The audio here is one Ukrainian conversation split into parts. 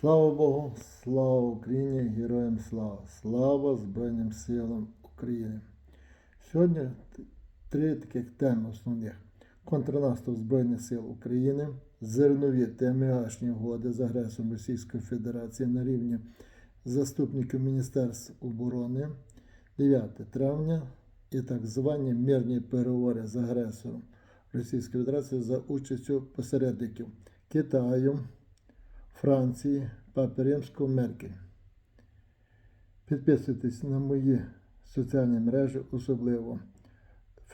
Слава Богу, слава Україні, героям слава! Слава Збройним силам України! Сьогодні три таких теми основних: контрнаступ Збройних сил України, зернові та МГАшні угоди з агресором Російської Федерації на рівні заступників Міністерств оборони 9 травня і так звані мирні переговори з агресором Російської Федерації за участю посередників Китаю. Франції, Папи Римського, Меркель. Підписуйтесь на мої соціальні мережі, особливо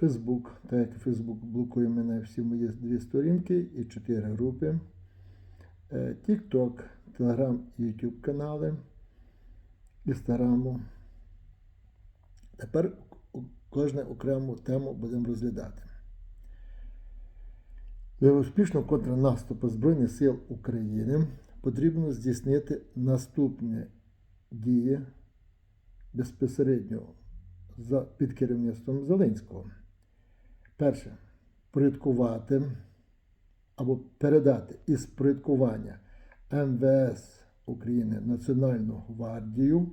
Facebook, так як Facebook блокує мене всі мої дві сторінки і чотири групи. Е, TikTok, Telegram, YouTube канали, Інстаграму. Тепер кожну окрему тему будемо розглядати. Для успішного контрнаступу Збройних сил України потрібно здійснити наступні дії безпосередньо під керівництвом Зеленського. Перше, порядкувати або передати із порядкування МВС України Національну гвардію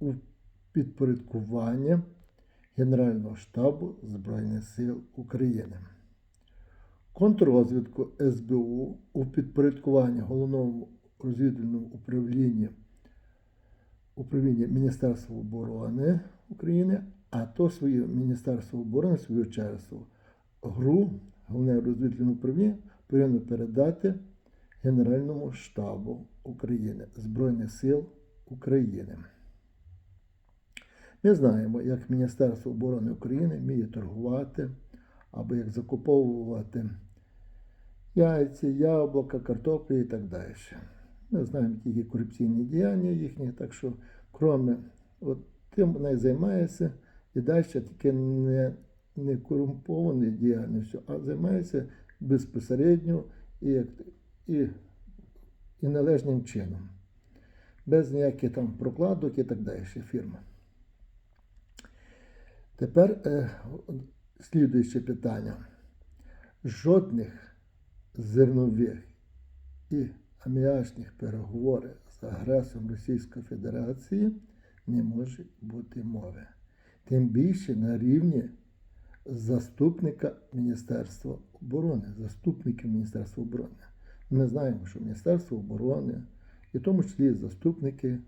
у підпорядкування Генерального штабу Збройних сил України контррозвідку СБУ у підпорядкуванні головному розвідувальному управлінні управління Міністерства оборони України, а то своє Міністерство оборони, свою чергу, ГРУ, головне розвідувальне управління, повинно передати Генеральному штабу України Збройних сил України. Ми знаємо, як Міністерство оборони України вміє торгувати або як закуповувати яйці, яблука, картоплі і так далі. Ми знаємо тільки корупційні діяння їхні, так що, кроме от тим вона і займається, і далі тільки не, не корумпованою діяльністю, а займається безпосередньо і, і, і належним чином. Без ніяких там прокладок і так далі фірми. Тепер е, слідуюче питання. Жодних зернових і аміачних переговорів з агресором Російської Федерації не може бути мови. Тим більше на рівні заступника Міністерства оборони, заступників Міністерства оборони. Ми знаємо, що Міністерство оборони, і в тому числі заступники,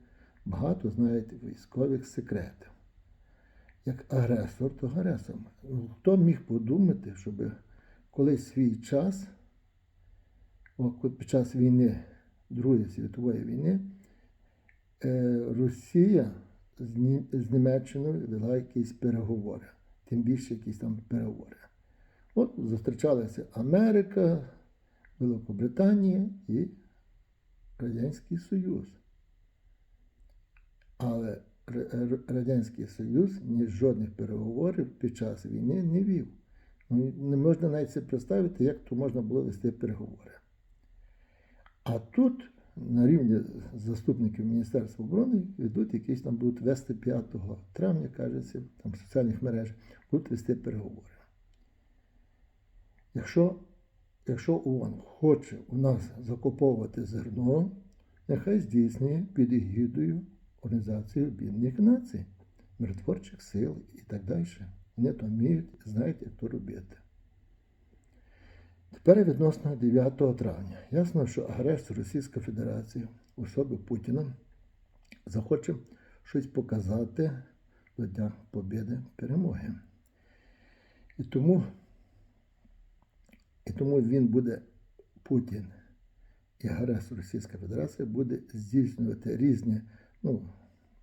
багато знають військових секретів як агресор, то агресор. Хто міг подумати, щоб колись свій час, під час війни, Другої світової війни, е, Росія з, Німеччиною вела якісь переговори, тим більше якісь там переговори. От зустрічалися Америка, Великобританія і Радянський Союз. Але Радянський Союз ні жодних переговорів під час війни не вів. Ну, Не можна навіть собі представити, як то можна було вести переговори. А тут на рівні заступників Міністерства оборони ведуть якісь там будуть вести 5 травня, кажеться, там в соціальних мережах, будуть вести переговори. Якщо, якщо ООН хоче у нас закуповувати зерно, нехай здійснює під егідою Організації Об'єднаних Націй, миротворчих сил і так далі. Вони то вміють знають, як то робити. Тепер відносно 9 травня. Ясно, що агресор Російської Федерації у особі Путіна захоче щось показати до Дня Побєди перемоги. І тому, і тому він буде Путін і агресор Російської Федерації буде здійснювати різні ну,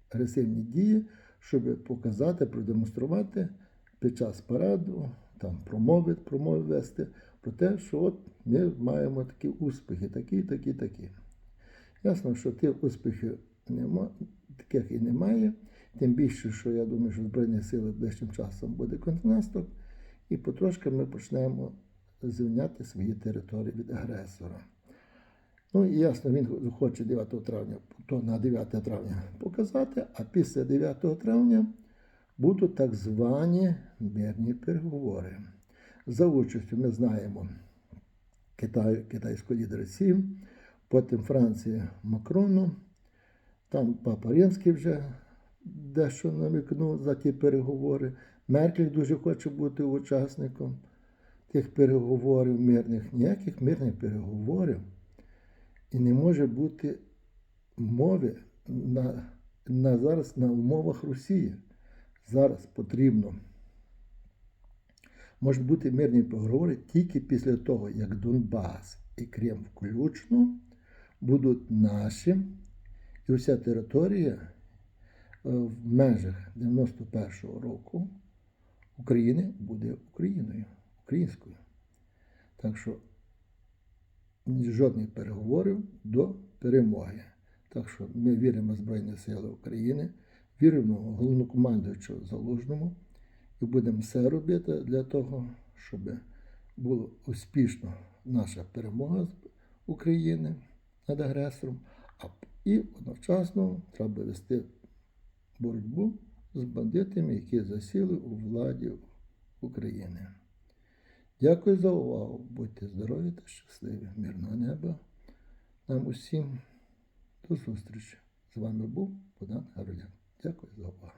агресивні дії, щоб показати, продемонструвати під час параду, там промови, промови вести про те, що от ми маємо такі успіхи, такі, такі, такі. Ясно, що тих успіхів нема, таких і немає. Тим більше, що я думаю, що Збройні сили ближчим часом буде контрнаступ, і потрошки ми почнемо звільняти свої території від агресора. Ну і ясно, він хоче 9 травня, то на 9 травня показати, а після 9 травня будуть так звані мирні переговори. За участю ми знаємо Китай, китайського лідера Сі, потім Франція Макрону, там Папа Римський вже дещо намікнув за ті переговори. Меркель дуже хоче бути учасником тих переговорів мирних. Ніяких мирних переговорів. І не може бути мови на, на зараз на умовах Росії. Зараз потрібно. Можуть бути мирні переговори тільки після того, як Донбас і Крим включно будуть наші, і вся територія е, в межах 91-го року України буде Україною, українською. Так що жодних переговорів до перемоги. Так що ми віримо в Збройні Сили України, віримо в головнокомандуючого Залужному і будемо все робити для того, щоб була успішна наша перемога України над агресором, а і одночасно треба вести боротьбу з бандитами, які засіли у владі України. Дякую за увагу. Будьте здорові та щасливі. Мирного неба нам усім. До зустрічі. З вами був Богдан Гаролян. Дякую за увагу.